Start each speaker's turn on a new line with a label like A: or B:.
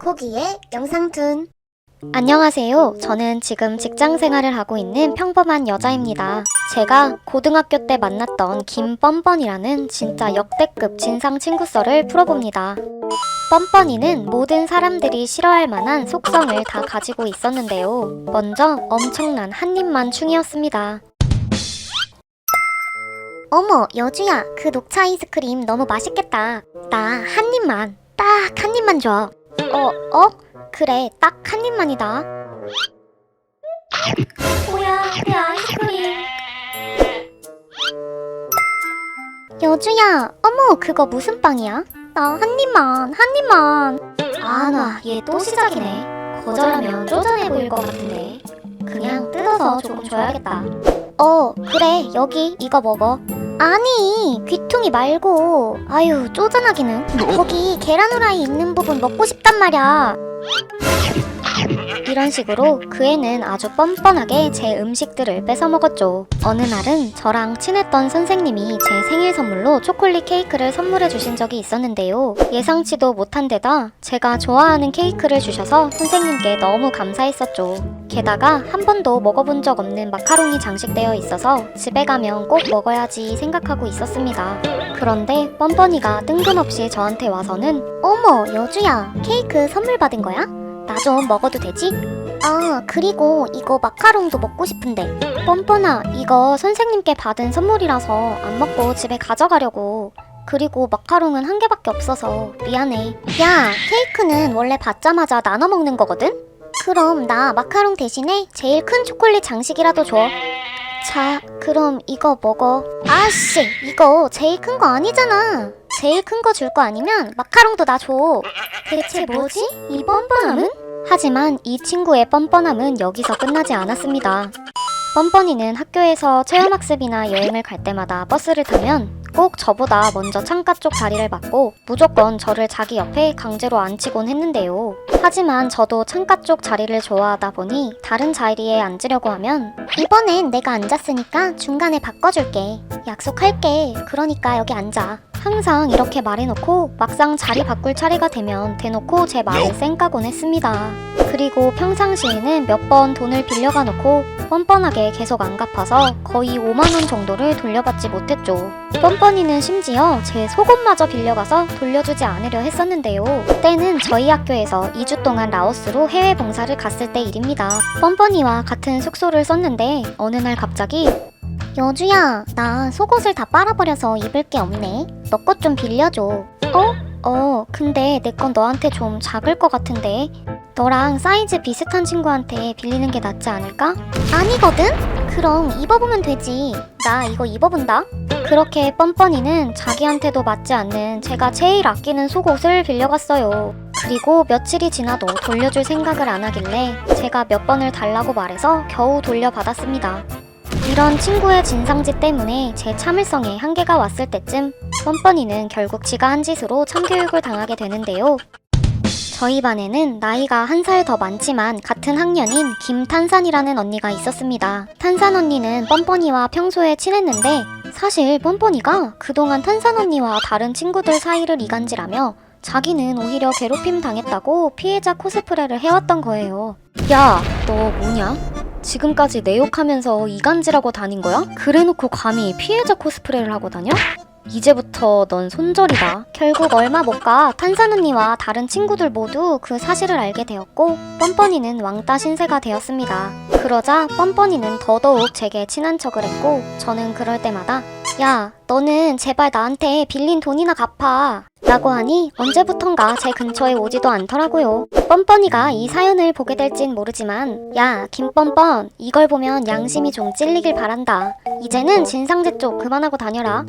A: 코기의 영상툰 안녕하세요. 저는 지금 직장 생활을 하고 있는 평범한 여자입니다. 제가 고등학교 때 만났던 김뻔뻔이라는 진짜 역대급 진상 친구 썰을 풀어봅니다. 뻔뻔이는 모든 사람들이 싫어할 만한 속성을 다 가지고 있었는데요. 먼저 엄청난 한입만 충이었습니다. 어머, 여주야, 그 녹차 아이스크림 너무 맛있겠다. 나 한 입만, 딱 한 입만 줘. 어, 어? 그래, 딱 한 입만이다. 뭐야, 내 아이스크림. 여주야, 어머, 그거 무슨 빵이야? 나 한 입만, 한 입만. 아, 나 얘 또 시작이네. 거절하면 쪼잔해 보일 것 같은데. 그냥 뜯어서 조금 줘야겠다. 어, 그래, 여기 이거 먹어. 아니, 귀퉁이 말고. 아유, 쪼잔하기는. 거기 계란 후라이 있는 부분 먹고 싶단 말이야. 이런 식으로 그 애는 아주 뻔뻔하게 제 음식들을 뺏어 먹었죠. 어느 날은 저랑 친했던 선생님이 제 생일 선물로 초콜릿 케이크를 선물해 주신 적이 있었는데요. 예상치도 못한 데다 제가 좋아하는 케이크를 주셔서 선생님께 너무 감사했었죠. 게다가 한 번도 먹어본 적 없는 마카롱이 장식되어 있어서 집에 가면 꼭 먹어야지 생각하고 있었습니다. 그런데 뻔뻔이가 뜬금없이 저한테 와서는 어머 여주야 케이크 선물 받은 거야? 나 좀 먹어도 되지? 아 그리고 이거 마카롱도 먹고 싶은데 뻔뻔아 이거 선생님께 받은 선물이라서 안 먹고 집에 가져가려고 그리고 마카롱은 한 개밖에 없어서 미안해 야 케이크는 원래 받자마자 나눠 먹는 거거든? 그럼 나 마카롱 대신에 제일 큰 초콜릿 장식이라도 줘 자, 그럼 이거 먹어. 아씨, 이거 제일 큰 거 아니잖아. 제일 큰 거 줄 거 아니면 마카롱도 나 줘. 대체 뭐지? 이 뻔뻔함은? 하지만 이 친구의 뻔뻔함은 여기서 끝나지 않았습니다. 뻔뻔이는 학교에서 체험학습이나 여행을 갈 때마다 버스를 타면 꼭 저보다 먼저 창가 쪽 자리를 맡고 무조건 저를 자기 옆에 강제로 앉히곤 했는데요. 하지만 저도 창가 쪽 자리를 좋아하다 보니 다른 자리에 앉으려고 하면 이번엔 내가 앉았으니까 중간에 바꿔줄게. 약속할게. 그러니까 여기 앉아. 항상 이렇게 말해놓고 막상 자리 바꿀 차례가 되면 대놓고 제 말을 쌩까곤 했습니다. 그리고 평상시에는 몇 번 돈을 빌려가 놓고 뻔뻔하게 계속 안 갚아서 거의 5만원 정도를 돌려받지 못했죠. 뻔뻔이는 심지어 제 속옷마저 빌려가서 돌려주지 않으려 했었는데요. 때는 저희 학교에서 2주 동안 라오스로 해외 봉사를 갔을 때 일입니다. 뻔뻔이와 같은 숙소를 썼는데 어느 날 갑자기 여주야, 나 속옷을 다 빨아버려서 입을 게 없네. 너 것 좀 빌려줘. 어? 어, 근데 내 건 너한테 좀 작을 것 같은데. 너랑 사이즈 비슷한 친구한테 빌리는 게 낫지 않을까? 아니거든? 그럼 입어보면 되지. 나 이거 입어본다. 그렇게 뻔뻔이는 자기한테도 맞지 않는 제가 제일 아끼는 속옷을 빌려갔어요. 그리고 며칠이 지나도 돌려줄 생각을 안 하길래 제가 몇 번을 달라고 말해서 겨우 돌려받았습니다. 이런 친구의 진상짓 때문에 제 참을성에 한계가 왔을 때쯤 뻔뻔이는 결국 지가 한 짓으로 참교육을 당하게 되는데요. 저희 반에는 나이가 한 살 더 많지만 같은 학년인 김탄산이라는 언니가 있었습니다. 탄산 언니는 뻔뻔이와 평소에 친했는데 사실 뻔뻔이가 그동안 탄산 언니와 다른 친구들 사이를 이간질하며 자기는 오히려 괴롭힘 당했다고 피해자 코스프레를 해왔던 거예요. 야, 너 뭐냐? 지금까지 내 욕하면서 이간질하고 다닌 거야? 그래놓고 감히 피해자 코스프레를 하고 다녀? 이제부터 넌 손절이다. 결국 얼마 못 가 탄산 언니와 다른 친구들 모두 그 사실을 알게 되었고 뻔뻔이는 왕따 신세가 되었습니다. 그러자 뻔뻔이는 더더욱 제게 친한 척을 했고 저는 그럴 때마다 야 너는 제발 나한테 빌린 돈이나 갚아 라고 하니 언제부턴가 제 근처에 오지도 않더라고요. 뻔뻔이가 이 사연을 보게 될진 모르지만 야 김뻔뻔 이걸 보면 양심이 좀 찔리길 바란다. 이제는 진상짓 쪽 그만하고 다녀라.